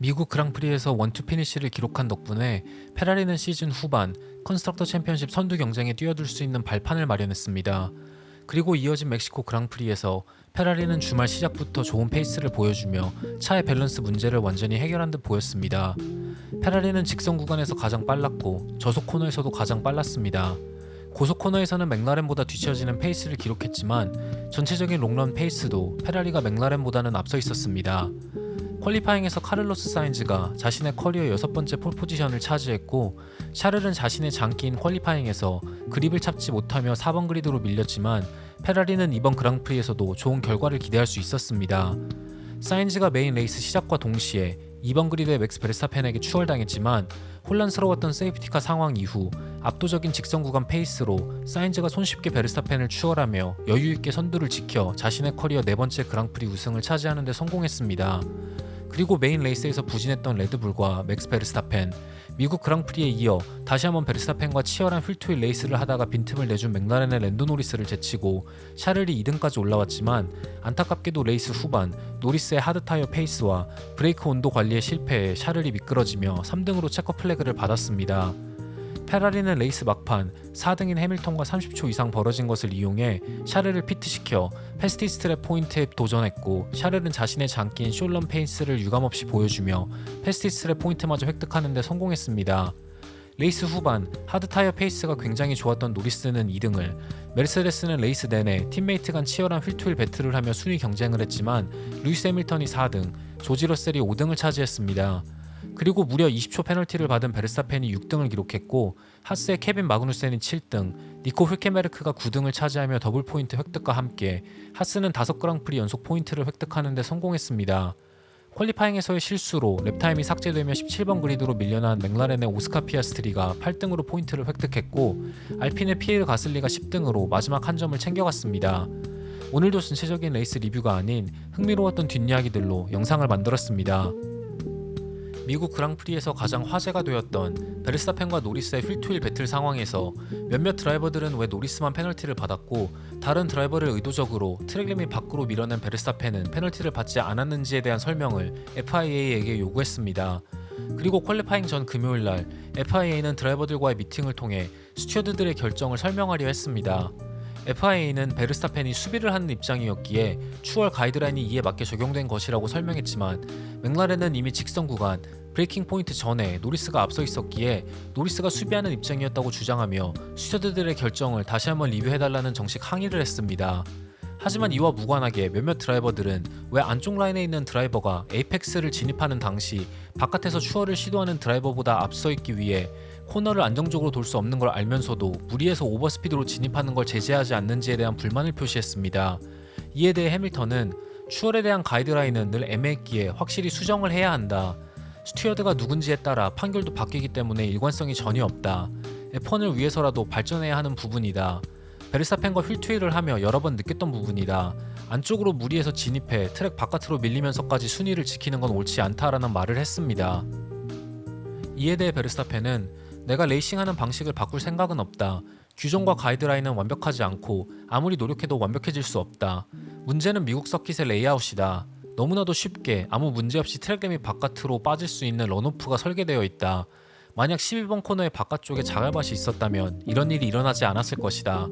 미국 그랑프리에서 원투 피니시를 기록한 덕분에 페라리는 시즌 후반 컨스트럭터 챔피언십 선두 경쟁에 뛰어들 수 있는 발판을 마련했습니다. 그리고 이어진 멕시코 그랑프리에서 페라리는 주말 시작부터 좋은 페이스를 보여주며 차의 밸런스 문제를 완전히 해결한 듯 보였습니다. 페라리는 직선 구간에서 가장 빨랐고 저속 코너에서도 가장 빨랐습니다. 고속 코너에서는 맥라렌보다 뒤처지는 페이스를 기록했지만 전체적인 롱런 페이스도 페라리가 맥라렌보다는 앞서 있었습니다. 퀄리파잉에서 카를로스 사인즈가 자신의 커리어 여섯 번째 폴 포지션을 차지했고 샤를은 자신의 장기인 퀄리파잉에서 그립을 잡지 못하며 4번 그리드로 밀렸지만 페라리는 이번 그랑프리에서도 좋은 결과를 기대할 수 있었습니다. 사인즈가 메인 레이스 시작과 동시에 2번 그리드의 맥스 베르스타펜에게 추월당했지만 혼란스러웠던 세이프티카 상황 이후 압도적인 직선 구간 페이스로 사인즈가 손쉽게 베르스타펜을 추월하며 여유 있게 선두를 지켜 자신의 커리어 네 번째 그랑프리 우승을 차지하는 데 성공했습니다. 그리고 메인 레이스에서 부진했던 레드불과 맥스 베르스타펜, 미국 그랑프리에 이어 다시 한번 베르스타펜과 치열한 휠트윌 레이스를 하다가 빈틈을 내준 맥라렌의 랜도 노리스를 제치고 샤를이 2등까지 올라왔지만 안타깝게도 레이스 후반 노리스의 하드 타이어 페이스와 브레이크 온도 관리에 실패해 샤를이 미끄러지며 3등으로 체커 플래그를 받았습니다. 페라리는 레이스 막판 4등인 해밀턴과 30초 이상 벌어진 것을 이용해 샤르를 피트시켜 패스티 스트랩 포인트에 도전했고 샤르는 자신의 장기인 숄런 페이스를 유감없이 보여주며 패스티 스트랩 포인트마저 획득하는 데 성공했습니다. 레이스 후반 하드 타이어 페이스가 굉장히 좋았던 노리스는 2등을 메르세데스는 레이스 내내 팀메이트 간 치열한 휠투일 배틀을 하며 순위 경쟁을 했지만 루이스 해밀턴이 4등, 조지 러셀이 5등을 차지했습니다. 그리고 무려 20초 페널티를 받은 베르스타펜이 6등을 기록했고 하스의 케빈 마그누센이 7등, 니코 훌케메르크가 9등을 차지하며 더블 포인트 획득과 함께 하스는 5 그랑프리 연속 포인트를 획득하는 데 성공했습니다. 퀄리파잉에서의 실수로 랩타임이 삭제되며 17번 그리드로 밀려난 맥라렌의 오스카 피아스트리가 8등으로 포인트를 획득했고 알핀의 피에르 가슬리가 10등으로 마지막 한 점을 챙겨갔습니다. 오늘도 전체적인 레이스 리뷰가 아닌 흥미로웠던 뒷이야기들로 영상을 만들었습니다. 미국 그랑프리에서 가장 화제가 되었던 베르스타펜과 노리스의 휠투일 배틀 상황에서 몇몇 드라이버들은 왜 노리스만 페널티를 받았고 다른 드라이버를 의도적으로 트랙 리밋 밖으로 밀어낸 베르스타펜은 페널티를 받지 않았는지에 대한 설명을 FIA에게 요구했습니다. 그리고 퀄리파잉 전 금요일 날 FIA는 드라이버들과의 미팅을 통해 스튜어드들의 결정을 설명하려 했습니다. FIA는 베르스타펜이 수비를 하는 입장이었기에 추월 가이드라인이 이에 맞게 적용된 것이라고 설명했지만 맥라렌은 이미 직선 구간 브레이킹 포인트 전에 노리스가 앞서 있었기에 노리스가 수비하는 입장이었다고 주장하며 스튜어드들의 결정을 다시 한번 리뷰해달라는 정식 항의를 했습니다. 하지만 이와 무관하게 몇몇 드라이버들은 왜 안쪽 라인에 있는 드라이버가 에이펙스를 진입하는 당시 바깥에서 추월을 시도하는 드라이버보다 앞서 있기 위해 코너를 안정적으로 돌 수 없는 걸 알면서도 무리해서 오버스피드로 진입하는 걸 제재하지 않는지에 대한 불만을 표시했습니다. 이에 대해 해밀턴은 추월에 대한 가이드라인은 늘 애매했기에 확실히 수정을 해야 한다. 스튜어드가 누군지에 따라 판결도 바뀌기 때문에 일관성이 전혀 없다. F1을 위해서라도 발전해야 하는 부분이다. 베르사펜과 휠트윌을 하며 여러 번 느꼈던 부분이다. 안쪽으로 무리해서 진입해 트랙 바깥으로 밀리면서까지 순위를 지키는 건 옳지 않다라는 말을 했습니다. 이에 대해 베르스타펜은 내가 레이싱하는 방식을 바꿀 생각은 없다. 규정과 가이드라인은 완벽하지 않고 아무리 노력해도 완벽해질 수 없다. 문제는 미국 서킷의 레이아웃이다. 너무나도 쉽게 아무 문제 없이 트랙 램이 바깥으로 빠질 수 있는 런오프가 설계되어 있다. 만약 12번 코너의 바깥쪽에 자갈밭이 있었다면 이런 일이 일어나지 않았을 것이다.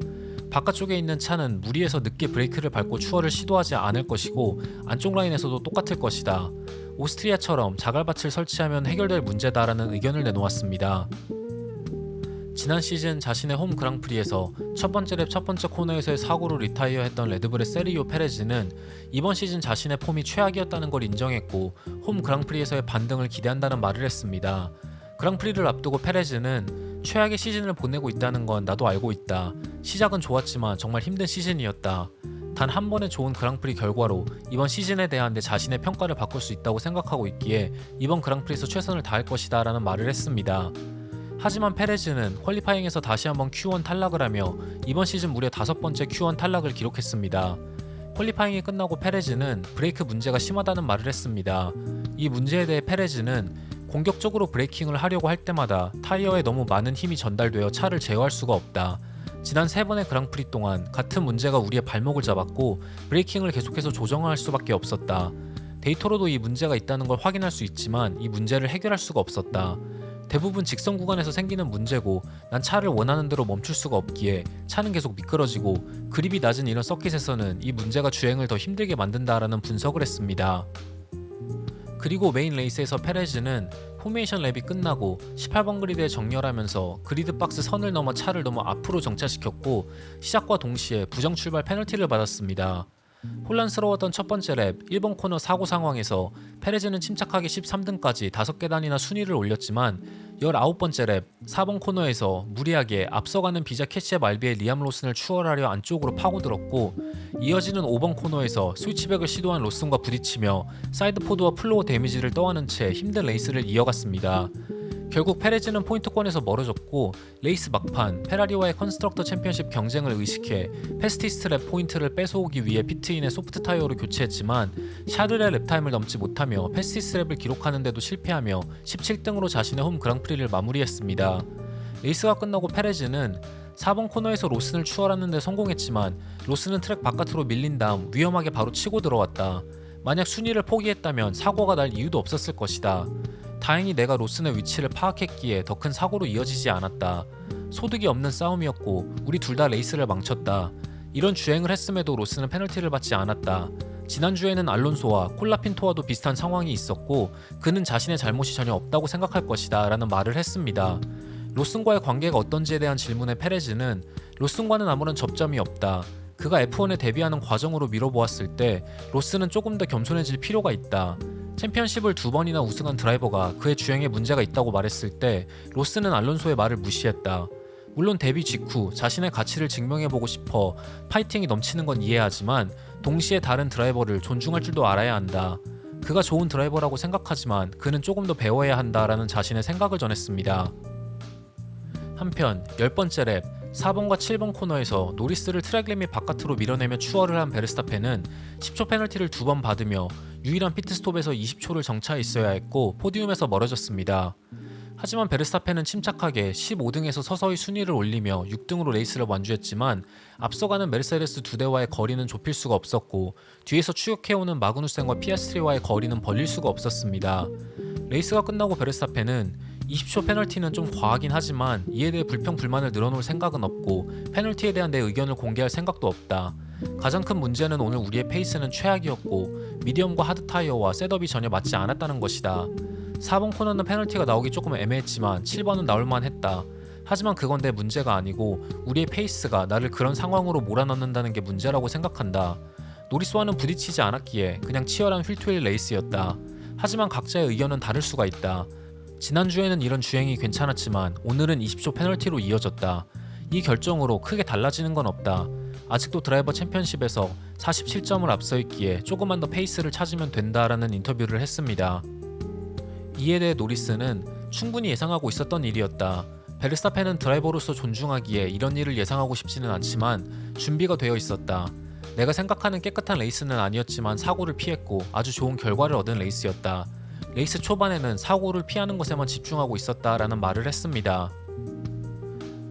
바깥쪽에 있는 차는 무리해서 늦게 브레이크를 밟고 추월을 시도하지 않을 것이고 안쪽 라인에서도 똑같을 것이다. 오스트리아처럼 자갈밭을 설치하면 해결될 문제다라는 의견을 내놓았습니다. 지난 시즌 자신의 홈 그랑프리에서 첫 번째 랩 첫 번째 코너에서의 사고로 리타이어했던 레드불의 세리오 페레즈는 이번 시즌 자신의 폼이 최악이었다는 걸 인정했고 홈 그랑프리에서의 반등을 기대한다는 말을 했습니다. 그랑프리를 앞두고 페레즈는 최악의 시즌을 보내고 있다는 건 나도 알고 있다. 시작은 좋았지만 정말 힘든 시즌이었다. 단한 번의 좋은 그랑프리 결과로 이번 시즌에 대한 내 자신의 평가를 바꿀 수 있다고 생각하고 있기에 이번 그랑프리에서 최선을 다할 것이다 라는 말을 했습니다. 하지만 페레즈는 퀄리파잉에서 다시 한번 Q1 탈락을 하며 이번 시즌 무려 다섯 번째 Q1 탈락을 기록했습니다. 퀄리파잉이 끝나고 페레즈는 브레이크 문제가 심하다는 말을 했습니다. 이 문제에 대해 페레즈는 공격적으로 브레이킹을 하려고 할 때마다 타이어에 너무 많은 힘이 전달되어 차를 제어할 수가 없다. 지난 세 번의 그랑프리 동안 같은 문제가 우리의 발목을 잡았고 브레이킹을 계속해서 조정할 수밖에 없었다. 데이터로도 이 문제가 있다는 걸 확인할 수 있지만 이 문제를 해결할 수가 없었다. 대부분 직선 구간에서 생기는 문제고 난 차를 원하는 대로 멈출 수가 없기에 차는 계속 미끄러지고 그립이 낮은 이런 서킷에서는 이 문제가 주행을 더 힘들게 만든다라는 분석을 했습니다. 그리고 메인 레이스에서 페레즈는 포메이션 랩이 끝나고 18번 그리드에 정렬하면서 그리드 박스 선을 넘어 차를 너무 앞으로 정차시켰고 시작과 동시에 부정 출발 페널티를 받았습니다. 혼란스러웠던 첫 번째 랩 1번 코너 사고 상황에서 페레즈는 침착하게 13등까지 5계단이나 순위를 올렸지만 19번째 랩 4번 코너에서 무리하게 앞서가는 비자 캐치의 말비에 리암 로슨을 추월하려 안쪽으로 파고들었고 이어지는 5번 코너에서 스위치백을 시도한 로슨과 부딪히며 사이드 포드와 플로어 데미지를 떠안은 채 힘든 레이스를 이어갔습니다. 결국 페레즈는 포인트권에서 멀어졌고 레이스 막판 페라리와의 컨스트럭터 챔피언십 경쟁을 의식해 패스티스트 랩 포인트를 뺏어오기 위해 피트인에 소프트 타이어로 교체했지만 샤르의 랩타임을 넘지 못하며 패스티스 랩을 기록하는데도 실패하며 17등으로 자신의 홈 그랑프리를 마무리했습니다. 레이스가 끝나고 페레즈는 4번 코너에서 로슨을 추월하는데 성공했지만 로슨은 트랙 바깥으로 밀린 다음 위험하게 바로 치고 들어왔다. 만약 순위를 포기했다면 사고가 날 이유도 없었을 것이다. 다행히 내가 로슨의 위치를 파악했기에 더 큰 사고로 이어지지 않았다. 소득이 없는 싸움이었고 우리 둘 다 레이스를 망쳤다. 이런 주행을 했음에도 로슨은 페널티를 받지 않았다. 지난주에는 알론소와 콜라핀토와도 비슷한 상황이 있었고 그는 자신의 잘못이 전혀 없다고 생각할 것이다 라는 말을 했습니다. 로슨과의 관계가 어떤지에 대한 질문에 페레즈는 로슨과는 아무런 접점이 없다. 그가 F1에 데뷔하는 과정으로 미뤄보았을 때 로스는 조금 더 겸손해질 필요가 있다. 챔피언십을 두 번이나 우승한 드라이버가 그의 주행에 문제가 있다고 말했을 때 로스는 알론소의 말을 무시했다. 물론 데뷔 직후 자신의 가치를 증명해보고 싶어 파이팅이 넘치는 건 이해하지만 동시에 다른 드라이버를 존중할 줄도 알아야 한다. 그가 좋은 드라이버라고 생각하지만 그는 조금 더 배워야 한다라는 자신의 생각을 전했습니다. 한편 10번째 랩 4번과 7번 코너에서 노리스를 트랙 리밋 바깥으로 밀어내며 추월을 한 베르스타펜은 10초 페널티를 두 번 받으며 유일한 피트스톱에서 20초를 정차 있어야 했고 포디움에서 멀어졌습니다. 하지만 베르스타펜은 침착하게 15등에서 서서히 순위를 올리며 6등으로 레이스를 완주했지만 앞서가는 메르세데스 두 대와의 거리는 좁힐 수가 없었고 뒤에서 추격해오는 마그누센과 피아스트리와의 거리는 벌릴 수가 없었습니다. 레이스가 끝나고 베르스타펜은 20초 페널티는 좀 과하긴 하지만 이에 대해 불평 불만을 늘어놓을 생각은 없고 페널티에 대한 내 의견을 공개할 생각도 없다. 가장 큰 문제는 오늘 우리의 페이스는 최악이었고 미디엄과 하드 타이어와 셋업이 전혀 맞지 않았다는 것이다. 4번 코너는 페널티가 나오기 조금 애매했지만 7번은 나올만 했다. 하지만 그건 내 문제가 아니고 우리의 페이스가 나를 그런 상황으로 몰아넣는다는 게 문제라고 생각한다. 노리스와는 부딪히지 않았기에 그냥 치열한 휠트윌 레이스였다. 하지만 각자의 의견은 다를 수가 있다. 지난주에는 이런 주행이 괜찮았지만 오늘은 20초 페널티로 이어졌다. 이 결정으로 크게 달라지는 건 없다. 아직도 드라이버 챔피언십에서 47점을 앞서 있기에 조금만 더 페이스를 찾으면 된다라는 인터뷰를 했습니다. 이에 대해 노리스는 충분히 예상하고 있었던 일이었다. 베르스타펜은 드라이버로서 존중하기에 이런 일을 예상하고 싶지는 않지만 준비가 되어 있었다. 내가 생각하는 깨끗한 레이스는 아니었지만 사고를 피했고 아주 좋은 결과를 얻은 레이스였다. 레이스 초반에는 사고를 피하는 것에만 집중하고 있었다라는 말을 했습니다.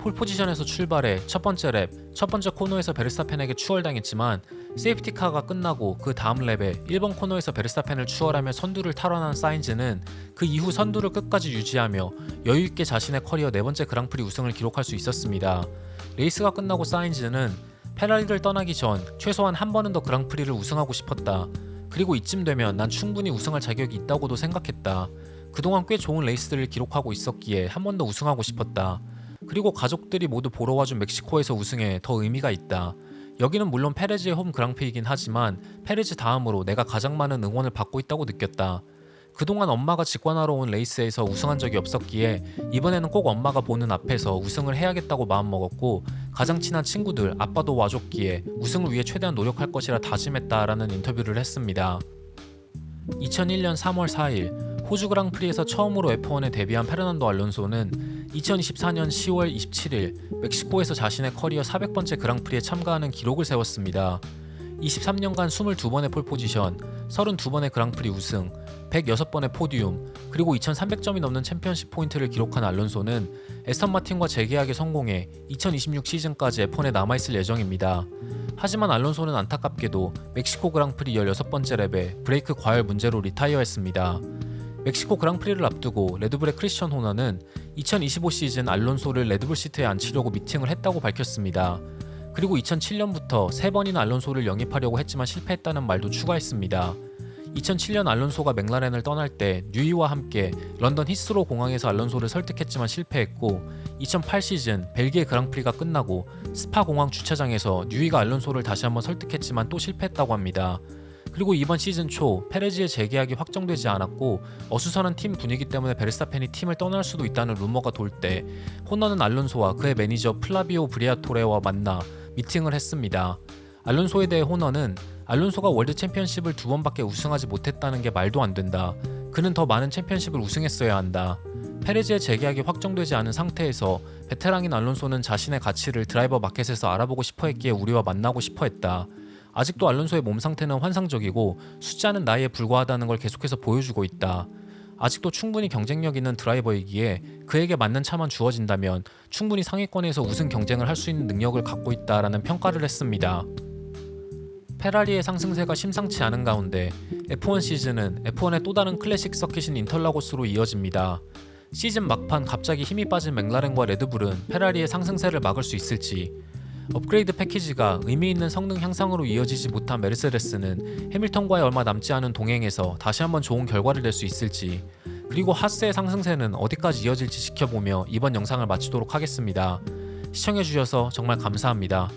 폴 포지션에서 출발해 첫 번째 랩, 첫 번째 코너에서 베르스타펜에게 추월당했지만 세이프티카가 끝나고 그 다음 랩에 1번 코너에서 베르스타펜을 추월하며 선두를 탈환한 사인즈는 그 이후 선두를 끝까지 유지하며 여유있게 자신의 커리어 네 번째 그랑프리 우승을 기록할 수 있었습니다. 레이스가 끝나고 사인즈는 페라리를 떠나기 전 최소한 한 번은 더 그랑프리를 우승하고 싶었다. 그리고 이쯤 되면 난 충분히 우승할 자격이 있다고도 생각했다. 그동안 꽤 좋은 레이스들을 기록하고 있었기에 한 번 더 우승하고 싶었다. 그리고 가족들이 모두 보러 와준 멕시코에서 우승에 더 의미가 있다. 여기는 물론 페레즈의 홈 그랑프리이긴 하지만 페레즈 다음으로 내가 가장 많은 응원을 받고 있다고 느꼈다. 그동안 엄마가 직관하러 온 레이스에서 우승한 적이 없었기에 이번에는 꼭 엄마가 보는 앞에서 우승을 해야겠다고 마음먹었고 가장 친한 친구들 아빠도 와줬기에 우승을 위해 최대한 노력할 것이라 다짐했다라는 인터뷰를 했습니다. 2001년 3월 4일 호주 그랑프리에서 처음으로 F1에 데뷔한 페르난도 알론소는 2024년 10월 27일 멕시코에서 자신의 커리어 400번째 그랑프리에 참가하는 기록을 세웠습니다. 23년간 22번의 폴 포지션, 32번의 그랑프리 우승, 106번의 포디움, 그리고 2,300점이 넘는 챔피언십 포인트를 기록한 알론소는 에스턴 마틴과 재계약에 성공해 2026 시즌까지 F1에 남아있을 예정입니다. 하지만 알론소는 안타깝게도 멕시코 그랑프리 16번째 랩에 브레이크 과열 문제로 리타이어했습니다. 멕시코 그랑프리를 앞두고 레드불의 크리스천 호너는 2025 시즌 알론소를 레드불 시트에 앉히려고 미팅을 했다고 밝혔습니다. 그리고 2007년부터 세 번이나 알론소를 영입하려고 했지만 실패했다는 말도 추가했습니다. 2007년 알론소가 맥라렌을 떠날 때 뉴이와 함께 런던 히스로 공항에서 알론소를 설득했지만 실패했고 2008 시즌 벨기에 그랑프리가 끝나고 스파 공항 주차장에서 뉴이가 알론소를 다시 한번 설득했지만 또 실패했다고 합니다. 그리고 이번 시즌 초 페레즈의 재계약이 확정되지 않았고 어수선한 팀 분위기 때문에 베르스타펜이 팀을 떠날 수도 있다는 루머가 돌때 호너는 알론소와 그의 매니저 플라비오 브리아토레와 만나 미팅을 했습니다. 알론소에 대해 호너는 알론소가 월드 챔피언십을 두 번밖에 우승하지 못했다는 게 말도 안 된다. 그는 더 많은 챔피언십을 우승했어야 한다. 페레즈의 재계약이 확정되지 않은 상태에서 베테랑인 알론소는 자신의 가치를 드라이버 마켓에서 알아보고 싶어 했기에 우리와 만나고 싶어 했다. 아직도 알론소의 몸 상태는 환상적이고 숫자는 나이에 불과하다는 걸 계속해서 보여주고 있다. 아직도 충분히 경쟁력 있는 드라이버이기에 그에게 맞는 차만 주어진다면 충분히 상위권에서 우승 경쟁을 할 수 있는 능력을 갖고 있다라는 평가를 했습니다. 페라리의 상승세가 심상치 않은 가운데 F1 시즌은 F1의 또 다른 클래식 서킷인 인털라고스로 이어집니다. 시즌 막판 갑자기 힘이 빠진 맥라렌과 레드불은 페라리의 상승세를 막을 수 있을지 업그레이드 패키지가 의미 있는 성능 향상으로 이어지지 못한 메르세데스는 해밀턴과의 얼마 남지 않은 동행에서 다시 한번 좋은 결과를 낼 수 있을지 그리고 하스의 상승세는 어디까지 이어질지 지켜보며 이번 영상을 마치도록 하겠습니다. 시청해주셔서 정말 감사합니다.